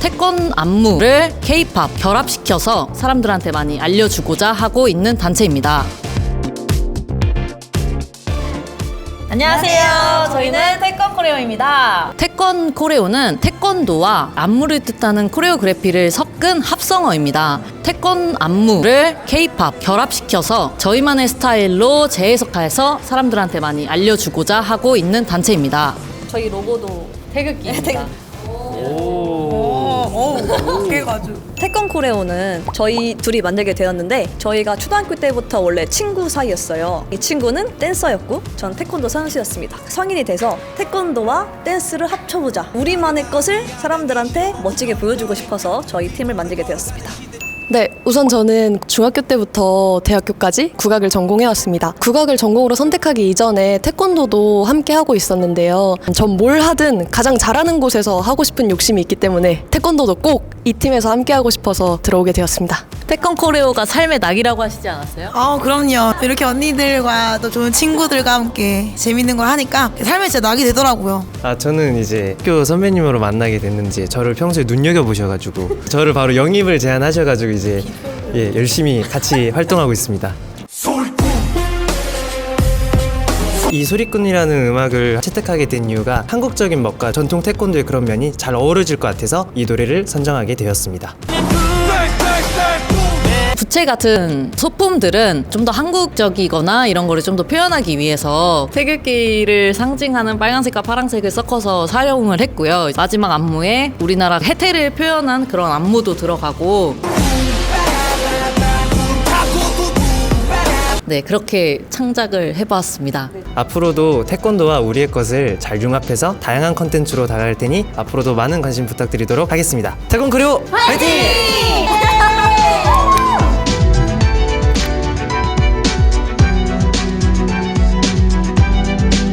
태권 안무를 K-팝 결합시켜서 사람들한테 많이 알려주고자 하고 있는 단체입니다. 안녕하세요. 저희는 태권 코레오입니다. 태권 코레오는 태권도와 안무를 뜻하는 코레오그래피를 섞은 합성어입니다. 태권 안무를 K-팝 결합시켜서 저희만의 스타일로 재해석해서 사람들한테 많이 알려주고자 하고 있는 단체입니다. 저희 로고도 태극기입니다. 태권 코레오는 저희 둘이 만들게 되었는데 저희가 초등학교 때부터 원래 친구 사이였어요. 이 친구는 댄서였고 전 태권도 선수였습니다. 성인이 돼서 태권도와 댄스를 합쳐보자. 우리만의 것을 사람들한테 멋지게 보여주고 싶어서 저희 팀을 만들게 되었습니다. 네, 우선 저는 중학교 때부터 대학교까지 국악을 전공해왔습니다. 국악을 전공으로 선택하기 이전에 태권도도 함께 하고 있었는데요. 전 뭘 하든 가장 잘하는 곳에서 하고 싶은 욕심이 있기 때문에 태권도도 꼭 이 팀에서 함께 하고 싶어서 들어오게 되었습니다. 태권 코레오가 삶의 낙이라고 하시지 않았어요? 아 그럼요. 이렇게 언니들과 또 좋은 친구들과 함께 재밌는 걸 하니까 삶에 진짜 낙이 되더라고요. 아 저는 이제 학교 선배님으로 만나게 됐는지 저를 평소에 눈여겨 보셔가지고 저를 바로 영입을 제안하셔가지고 이제 예 열심히 같이 활동하고 있습니다. 이 소리꾼이라는 음악을 채택하게 된 이유가 한국적인 멋과 전통 태권도의 그런 면이 잘 어우러질 것 같아서 이 노래를 선정하게 되었습니다. 부채 같은 소품들은 좀 더 한국적이거나 이런 거를 좀 더 표현하기 위해서 태극기를 상징하는 빨간색과 파란색을 섞어서 사용을 했고요. 마지막 안무에 우리나라 해태를 표현한 그런 안무도 들어가고 네, 그렇게 창작을 해보았습니다. 앞으로도 태권도와 우리의 것을 잘 융합해서 다양한 컨텐츠로 다가갈 테니 앞으로도 많은 관심 부탁드리도록 하겠습니다. 태권 크류 화이팅!